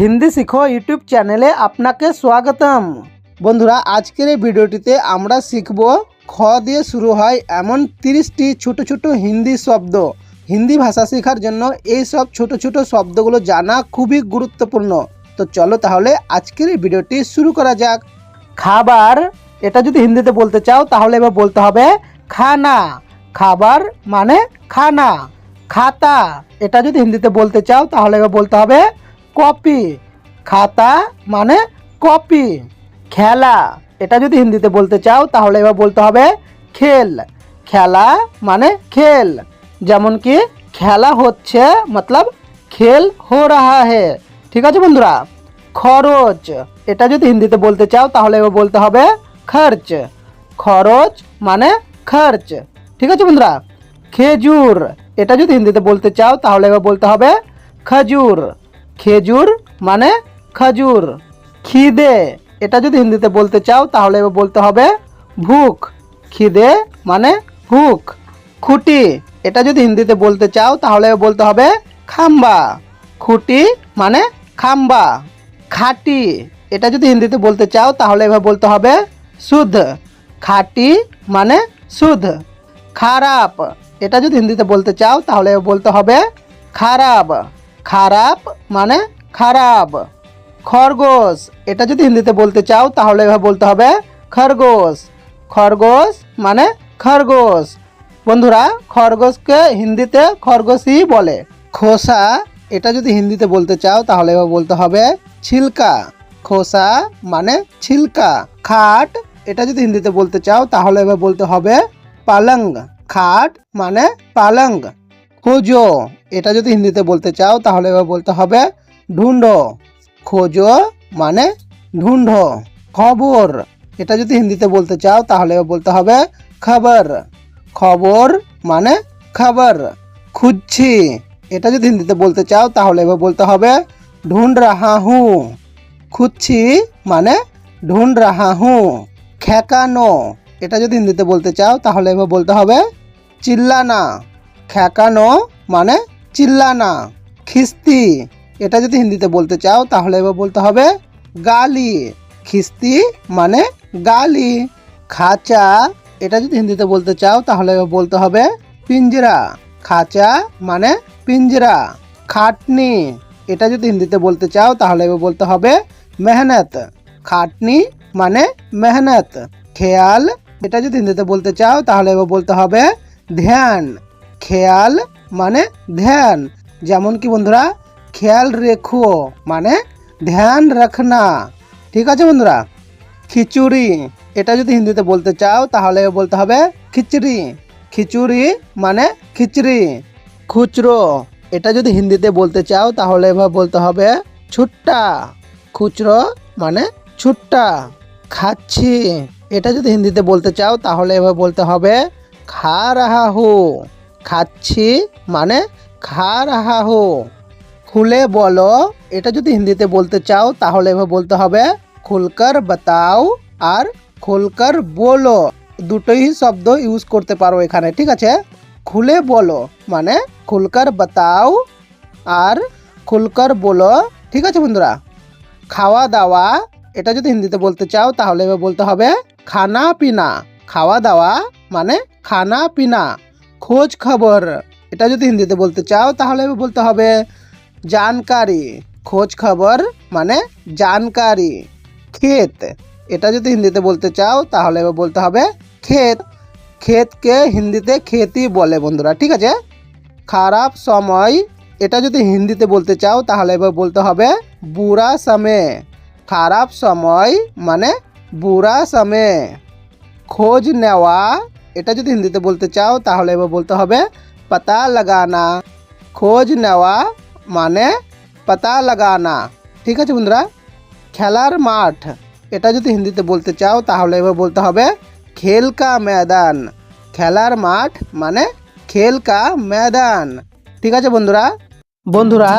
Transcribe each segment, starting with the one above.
হিন্দি শিখো ইউটিউব চ্যানেলে আপনাকে স্বাগতম। বন্ধুরা, আজকের এই ভিডিওটিতে আমরা শিখব খ দিয়ে শুরু হয় এমন তিরিশটি ছোট ছোট হিন্দি শব্দ। হিন্দি ভাষা শেখার জন্য এই সব ছোট ছোট শব্দগুলো জানা খুবই গুরুত্বপূর্ণ। তো চলো তাহলে আজকের এই ভিডিওটি শুরু করা যাক। খাবার, এটা যদি হিন্দিতে বলতে চাও, তাহলে এবার বলতে হবে খানা। খাবার মানে খানা। খাতা, এটা যদি হিন্দিতে বলতে চাও, তাহলে এবার বলতে হবে কপি খাতা মানে কপি খেলা, এটা যদি হিন্দিতে বলতে চাও, তাহলে এবার বলতে হবে খেল। খেলা মানে খেল। যেমন কি, খেলা হচ্ছে, মতলব খেল হো রাহা হে। ঠিক আছে বন্ধুরা? খরচ, এটা যদি হিন্দিতে বলতে চাও, তাহলে এবার বলতে হবে খরচ। খরচ মানে খরচ। ঠিক আছে বন্ধুরা? খেজুর, এটা যদি হিন্দিতে বলতে চাও, তাহলে এবার বলতে হবে খজুর। খেজুর মানে খজুর। খিদে, এটা যদি হিন্দিতে বলতে চাও, তাহলে এবার বলতে হবে ভুক। খিদে মানে ভুক। খুঁটি, এটা যদি হিন্দিতে বলতে চাও, তাহলে বলতে হবে খাম্বা। খুঁটি মানে খাম্বা। খাটি, এটা যদি হিন্দিতে বলতে চাও, তাহলে এবার বলতে হবে শুদ্ধ খাটি মানে শুদ্ধ খারাপ, এটা যদি হিন্দিতে বলতে চাও, তাহলে বলতে হবে খারাপ। খারাপ মানে খারাপ। খরগোশ, এটা যদি হিন্দিতে বলতে চাও, তাহলে এবার বলতে হবে খরগোশ। খরগোশ মানে খরগোশ। বন্ধুরা, খরগোশকে হিন্দিতে খরগোশই বলে। খোসা, এটা যদি হিন্দিতে বলতে চাও, তাহলে এবার বলতে হবে ছিলকা। খোসা মানে ছিলকা। খাট, এটা যদি হিন্দিতে বলতে চাও, তাহলে এবার বলতে হবে পালং। খাট মানে পালঙ্গ খোঁজো। এটা যদি হিন্দিতে বলতে চাও, তাহলে এবার বলতে হবে ঢুন্ডো। খোঁজো মানে ঢুন্ডো। খবর। এটা যদি হিন্দিতে বলতে চাও, তাহলে বলতে হবে খবর। খবর মানে খবর। খুঁজছি। এটা যদি হিন্দিতে বলতে চাও, তাহলে এবার বলতে হবে ঢুন্ড রাহা হুঁ খুঁজছি মানে ঢুন্ড রাহা হুঁ খ্যাকানো এটা যদি হিন্দিতে বলতে চাও, তাহলে এবার বলতে হবে চিল্লানা। খ্যাকানো মানে চিল্লানা, খিস্তি। এটা যদি হিন্দিতে বলতে চাও, তাহলে এবার বলতে হবে গালি। খিস্তি মানে গালি। খাঁচা, এটা যদি হিন্দিতে বলতে চাও, তাহলে এবার বলতে হবে পিঞ্জরা। খাঁচা মানে পিঞ্জরা। খাটনি, এটা যদি হিন্দিতে বলতে চাও, তাহলে এবার বলতে হবে মেহনত। খাটনি মানে মেহনত। খেয়াল, এটা যদি হিন্দিতে বলতে চাও, তাহলে এবার বলতে হবে ধ্যান। খেয়াল মানে ধ্যান। যেমন কি বন্ধুরা, খেয়াল রেখো মানে ধ্যান রাখনা। ঠিক আছে বন্ধুরা? খিচুড়ি, এটা যদি হিন্দিতে বলতে চাও, তাহলে বলতে হবে খিচড়ি। খিচুড়ি মানে খিচড়ি। খুচরো, এটা যদি হিন্দিতে বলতে চাও, তাহলে এবার বলতে হবে ছুট্টা। খুচরো মানে ছুট্টা। খাচ্ছি, এটা যদি হিন্দিতে বলতে চাও, তাহলে এবার বলতে হবে খা রাহা হো খাচ্ছি মানে খা রাহা হো খুলে বলো, এটা যদি হিন্দিতে বলতে চাও, তাহলে এবার বলতে হবে, খুলকার বাতাও আর খুলকর বলো। দুটোই শব্দ ইউজ করতে পারো এখানে, ঠিক আছে? খুলে বলো মানে খুলকার বাতাও আর খুলকর বলো, ঠিক আছে বন্ধুরা? খাওয়া দাওয়া, এটা যদি হিন্দিতে বলতে চাও, তাহলে বলতে হবে, খানা পিনা। খাওয়া দাওয়া মানে খানা পিনা। খোঁজ খবর। এটা যদি হিন্দিতে বলতে চাও, তাহলে বলতে হবে জানকারি। খোঁজ খবর মানে জানকারি। ক্ষেত। এটা যদি হিন্দিতে বলতে চাও, তাহলে বলতে হবে ক্ষেত। ক্ষেতকে হিন্দিতে খেতই বলে বন্ধুরা, ঠিক আছে? খারাপ সময়। এটা যদি হিন্দিতে বলতে চাও, তাহলে এবার বলতে হবে বুড়া সময় খারাপ সময় মানে বুড়া সময় খোঁজ নেওয়া এটা যদি হিন্দিতে বলতে চাও, তাহলে এবার বলতে হবে পাতা লাগানা। খোঁজ নেওয়া মানে পাতা লাগানা। ঠিক আছে বন্ধুরা? খেলার মাঠ। এটা যদি হিন্দিতে বলতে চাও, তাহলে এবার বলতে হবে খেল কা ময়দান। খেলার মাঠ মানে খেল কা ময়দান। ঠিক আছে বন্ধুরা? বন্ধুরা,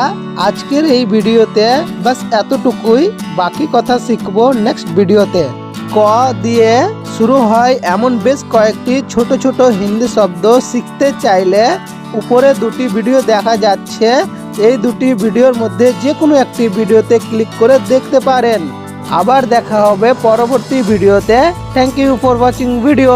আজকের এই ভিডিওতে বাস এতটুকুই। বাকি কথা শিখব নেক্সট ভিডিওতে। ক দিয়ে শুরু হয় এমন বেশ কয়েকটি ছোট ছোট হিন্দি শব্দ শিখতে চাইলে উপরে দুটি ভিডিও দেখা যাচ্ছে। এই দুটি ভিডিওর মধ্যে যে কোনো একটি ভিডিওতে ক্লিক করে দেখতে পারেন। আবার দেখা হবে পরবর্তী ভিডিওতে। Thank you for watching video